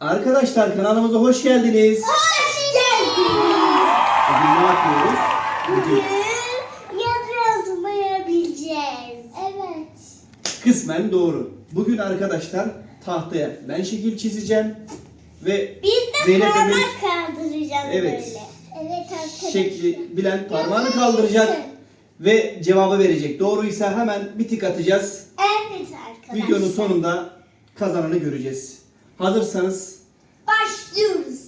Arkadaşlar kanalımıza hoş geldiniz. Hoş geldiniz. Bugün ne yapıyoruz? Bugün yazı yazmayabileceğiz. Evet. Kısmen doğru. Bugün arkadaşlar tahtaya ben şekil çizeceğim ve Biz de Zeynep parmak Emir kaldıracağız Evet. böyle. Evet arkadaşlar. şekli bilen parmağını kaldıracak ve cevabı verecek. Doğruysa hemen bir tik atacağız. Evet arkadaşlar. Videonun sonunda kazananı göreceğiz. Hazırsanız Başlıyoruz.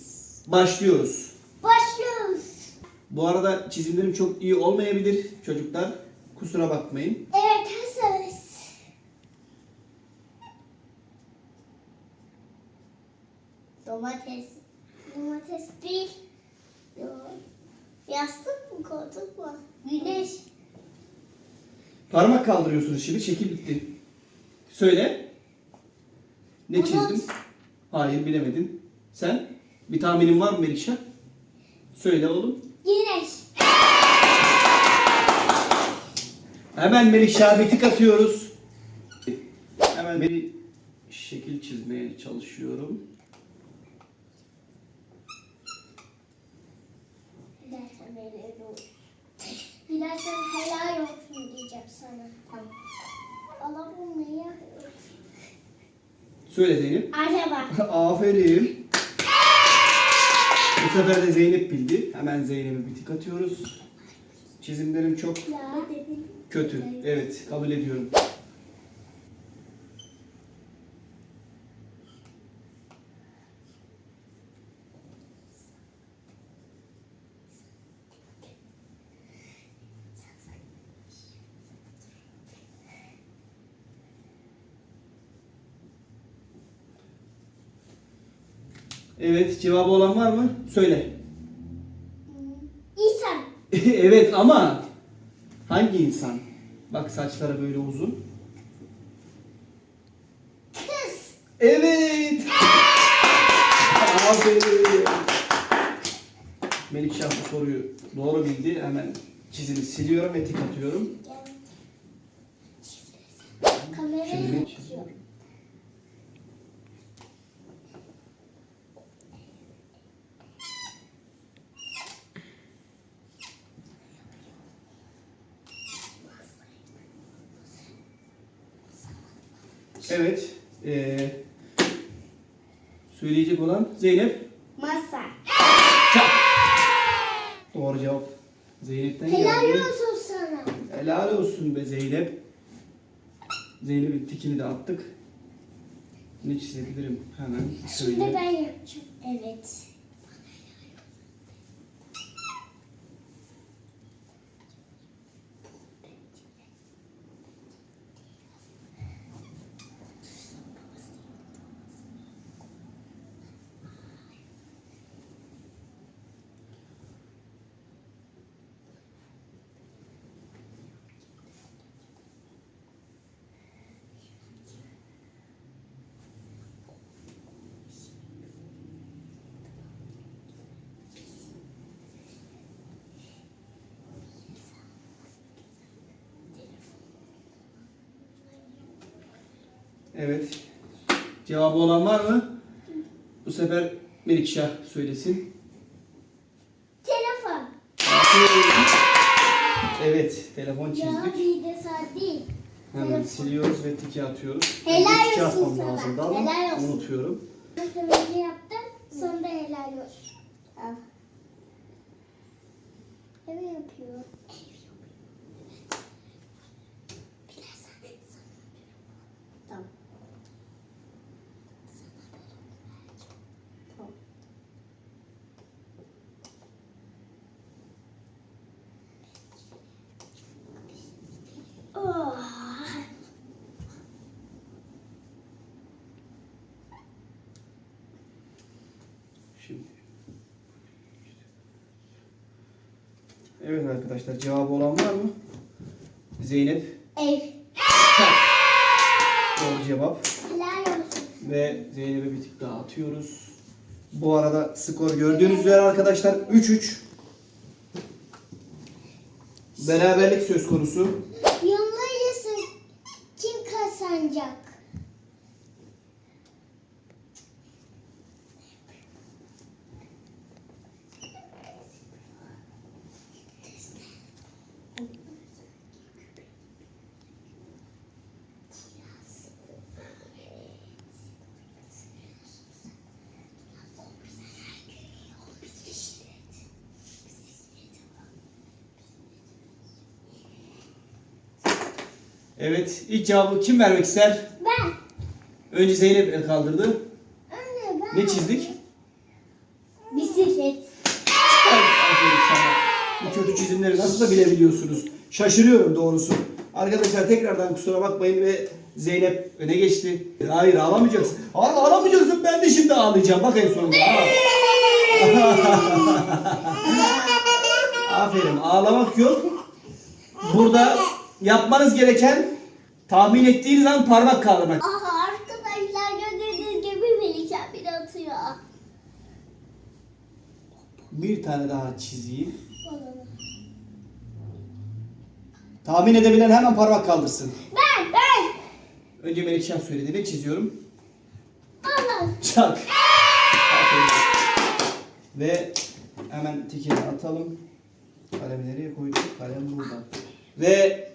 başlıyoruz. Başlıyoruz. Bu arada çizimlerim çok iyi olmayabilir çocuklar. Kusura bakmayın. Evet hazırız. Domates. Domates değil. Yok. Yastık mı koltuk mu? Güneş. Parmak kaldırıyorsunuz şimdi. Şekil bitti. Söyle. Ne Bulut. çizdim? Hayır bilemedin. Sen? Bir tahminin var mı Melikşah? Söyle oğlum. Güneş. Hemen Melikşah'a bir tık atıyoruz. Hemen bir şekil çizmeye çalışıyorum. Gidersen helal olsun. Gidersen helal olsun diyeceğim sana. Tamam. Alabilmeyi Söyle Zeynep. Araba. Aferin. Bu sefer de Zeynep bildi. Hemen Zeynep'e bir tık atıyoruz. Çizimlerim çok kötü. Evet kabul ediyorum. Evet cevabı olan var mı? Söyle. İnsan. evet ama hangi insan? Bak saçları böyle uzun. Kız. Evet. Aferin. Melikşah bu soruyu doğru bildi. Hemen çizimi siliyorum ve tik atıyorum. Kamerayı Şimdi Evet. Ee, söyleyecek olan Zeynep. Masa. Çak. Doğru cevap. Zeynep'ten Helal geldi. olsun sana. Helal olsun be Zeynep. Zeynep'in tikini de attık. Ne çizebilirim hemen Şimdi söyleyeyim. ben yapacağım. Evet. Evet. Cevabı olan var mı? Bu sefer Melikşah söylesin. Telefon. Evet, telefon Ya çizdik. bilgisayar değil. Hemen telefon. siliyoruz ve tiki atıyoruz. Helal Tiki olsun atmam sana. lazımdı ama Helal olsun. unutuyorum. Önce yaptım. Sonra helal olsun. Al. Ev yapıyor. Tamam. Tamam. Oh. Şimdi. Evet arkadaşlar cevabı olan var mı? Zeynep. Ev. Doğru cevap. Helal olsun. Ve Zeynep'e bir tık daha atıyoruz. Bu arada skor gördüğünüz üzere arkadaşlar 3-3. Beraberlik söz konusu. Yollayısın. Kim kazanacak? Evet. ilk cevabı kim vermek ister? Ben. Önce Zeynep el kaldırdı. Anne ben. Ne çizdik? Bisiklet. Aferin sana. Bu kötü çizimleri nasıl da bilebiliyorsunuz. Şaşırıyorum doğrusu. Arkadaşlar tekrardan kusura bakmayın ve Zeynep öne geçti. Hayır ağlamayacaksın. Hayır ağlamayacaksın ben de şimdi ağlayacağım. Bak en sonunda. Aferin ağlamak yok. Burada yapmanız gereken tahmin ettiğiniz an parmak kaldırmak. Aha arkadaşlar gördüğünüz gibi Melike bir atıyor. Bir tane daha çizeyim. Tahmin edebilen hemen parmak kaldırsın. Ben ben. Önce Melekşah söyledi. Ne çiziyorum? Allah. Çak. Ve hemen tikini atalım. Kalemi nereye koyduk? Kalem burada. Ve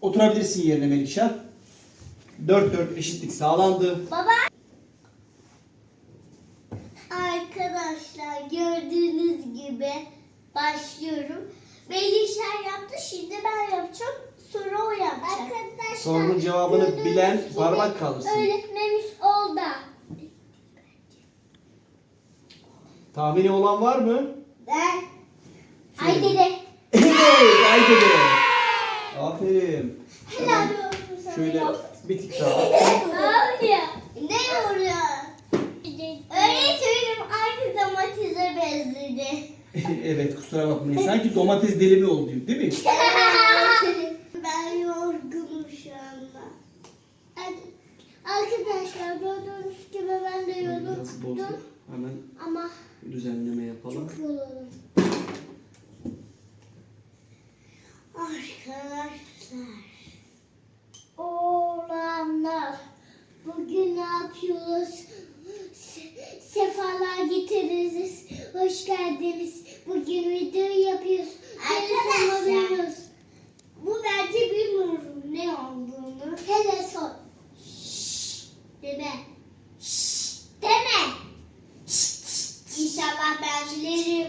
oturabilirsin yerine Melikşah. 4-4 eşitlik sağlandı. Baba. Arkadaşlar gördüğünüz gibi başlıyorum. Melişer yaptı şimdi ben yapacağım. Sonra o yapacak. Arkadaşlar. Sorunun cevabını gördüğünüz bilen gibi parmak kaldırsın. Öğretmenimiz oldu. Tahmini olan var mı? Ben. Ay dede. Evet, haydi de. Aferin. Helal olsun sana. Şöyle bir tık daha. Ne oluyor? Ne oluyor? Öğretmenim aynı domatese benzedi. evet kusura bakmayın. Sanki domates dilimi oldu değil mi? ben yorgunum şu anda. Arkadaşlar gördüğünüz gibi ben de Biraz bozduk. yoruldum. Hemen Ama düzenleme yapalım. çok yoruldum. Arkadaşlar. Oğlanlar. Bugün ne yapıyoruz? Se- Sefalar getiririz. Hoş geldiniz. Bugün video yapıyoruz. Arkadaşlar. Bu bence bilmiyorum ne olduğunu. Hele sor. Şşş deme. Şşş deme. İnşallah ben bilirim.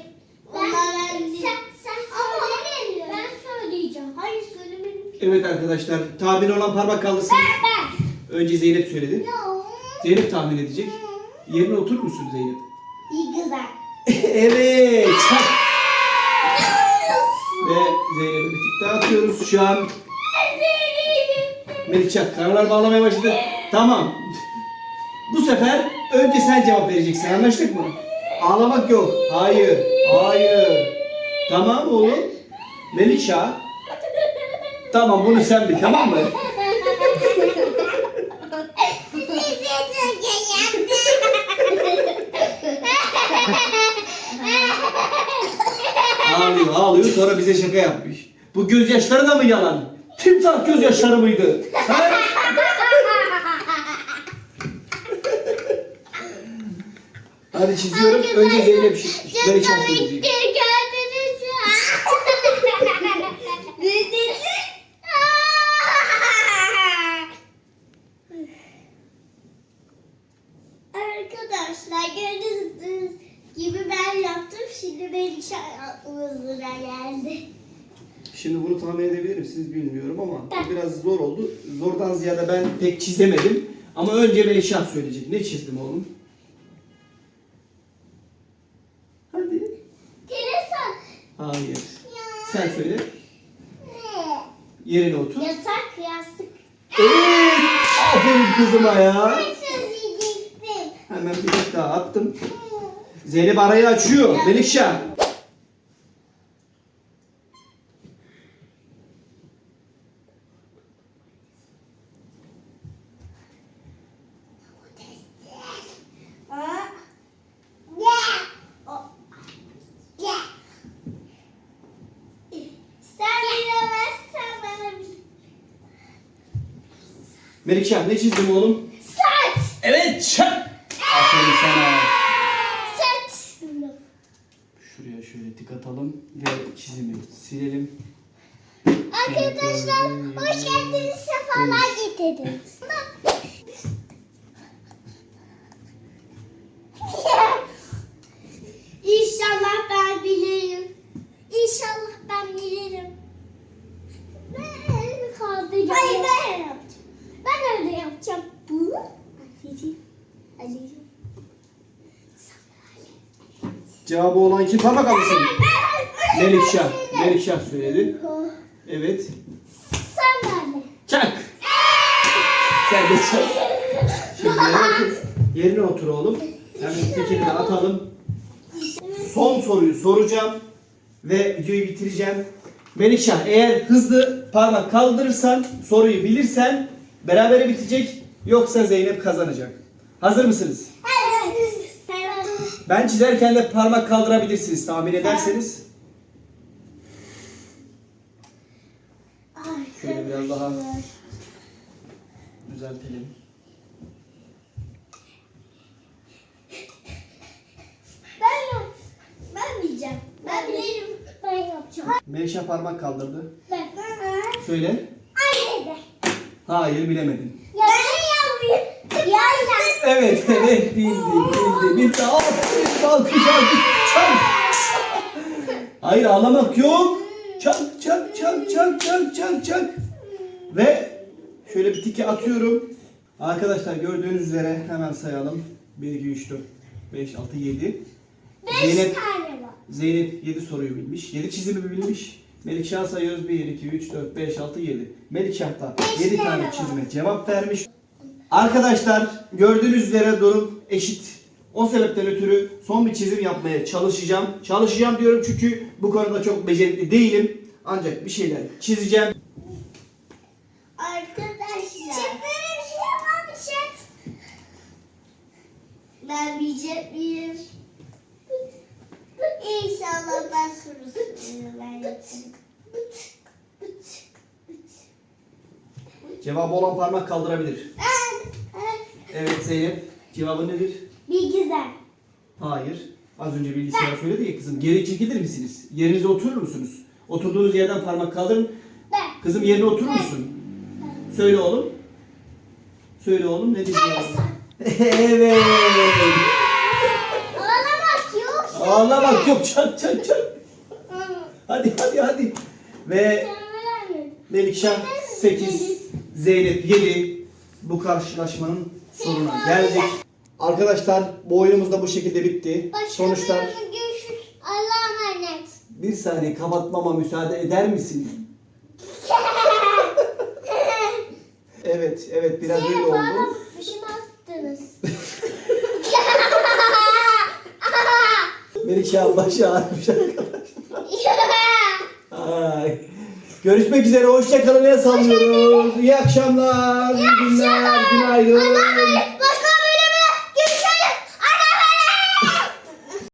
Onlar ben bilirim. Sen, sen söyle. Ben söyleyeceğim. Hayır söylemedim. Evet arkadaşlar tahmin olan parmak kaldırsın. Ben. Önce Zeynep söyledi. No. Zeynep tahmin edecek. Yerine oturur musun Zeynep? Evet. çak. Ve Zeynep'e bir tık daha atıyoruz. Şu an Melikşah karalar bağlamaya başladı. Tamam. Bu sefer önce sen cevap vereceksin. Anlaştık mı? Ağlamak yok. Hayır. Hayır. Tamam oğlum. Melikşah. Tamam bunu sen bil tamam mı? Ağlıyor ağlıyor sonra bize şaka yapmış. Bu gözyaşları da mı yalan? Timsah gözyaşları mıydı? Ha? Hadi çiziyorum. Önce Zeynep Melikşah söyleyecek. Gördünüz mü? Ne dedi? Arkadaşlar gördüğünüz gibi ben yaptım. Şimdi Melike aklımız sıra geldi. Şimdi bunu tahmin edebilir misiniz bilmiyorum ama bu biraz zor oldu. Zordan ziyade ben pek çizemedim. Ama önce Melikşah söyleyecek. Ne çizdim oğlum? Hadi. Telefon. Hayır. Sen söyle. Yerine otur. Yatak, yastık. Evet. Aferin kızıma ya. Ben söyleyecektim. Hemen bir tık daha attım. Zeynep arayı açıyor. Melikşah. Ha? Gel. O- Gel. Sen bilemezsen bana bir... Melikşah ne çizdim oğlum? Saç. Evet. Şak. Aferin sana. Saç. Şuraya şöyle tık atalım ve çizimi silelim. Arkadaşlar hoş geldiniz. Sefalar getirdiniz. İnşallah ben bilirim. İnşallah ben bilirim. Ben elimi kaldıracağım. Cevabı olan kim? Parmak kaldırsın. Melikşah. Melikşah söyledi. Evet. Sen anne. Çak. Sen de çak. Şimdi yerine otur. Yerine otur oğlum. Hemen de atalım. Son soruyu soracağım. Ve videoyu bitireceğim. Melikşah eğer hızlı parmak kaldırırsan, soruyu bilirsen berabere bitecek. Yoksa Zeynep kazanacak. Hazır mısınız? Ben çizerken de parmak kaldırabilirsiniz tahmin ederseniz. Şöyle biraz daha düzeltelim. Ben yap. Ben diyeceğim. Ben bilirim. Ben yapacağım. Melikşah parmak kaldırdı. Ben. Söyle. De. Hayır bilemedin. Ya ben yapayım. Evet evet bildi bildi bildi. Aferin alkış alkış çak. Hayır ağlamak yok. Çak çak çak çak çak çak çak. Ve şöyle bir tiki atıyorum. Arkadaşlar gördüğünüz üzere hemen sayalım. 1, 2, 3, 4, 5, 6, 7. Beş Zeynep, tane var. Zeynep 7 soruyu bilmiş. 7 çizimi bilmiş. Melikşah sayıyoruz. 1, 2, 3, 4, 5, 6, 7. Melikşah da Beş 7 tane çizime cevap vermiş. Arkadaşlar gördüğünüz üzere durum eşit. O sebepten ötürü son bir çizim yapmaya çalışacağım. Çalışacağım diyorum çünkü bu konuda çok becerikli değilim. Ancak bir şeyler çizeceğim. Arkadaşlar. Bir şey. Ben bilecek miyim? İnşallah ben sorusunu ben. Cevabı olan parmak kaldırabilir. Evet Zeynep. Cevabı nedir? Bilgisayar. Hayır. Az önce bilgisayar söyledi ya kızım. Geri çekilir misiniz? Yerinize oturur musunuz? Oturduğunuz yerden parmak kaldırın. Ben. Kızım yerine oturur musun? Söyle oğlum. Söyle oğlum ne diyeceğim? evet. Ağlamak yok. Ağlamak yok. Çak çak çak. Hadi hadi hadi. Ve Melikşah 8, Zeynep 7. Bu karşılaşmanın sonuna geldik. Arkadaşlar bu oyunumuz da bu şekilde bitti. Sonuçlar. Allah'a emanet. bir saniye kapatmama müsaade eder misin? Evet, evet biraz öyle oldu. Başıma attınız. Başı ağrımış arkadaşlar. Ay. Görüşmek üzere, hoşça kalın, el sallıyoruz. İyi akşamlar, iyi günler, günaydın.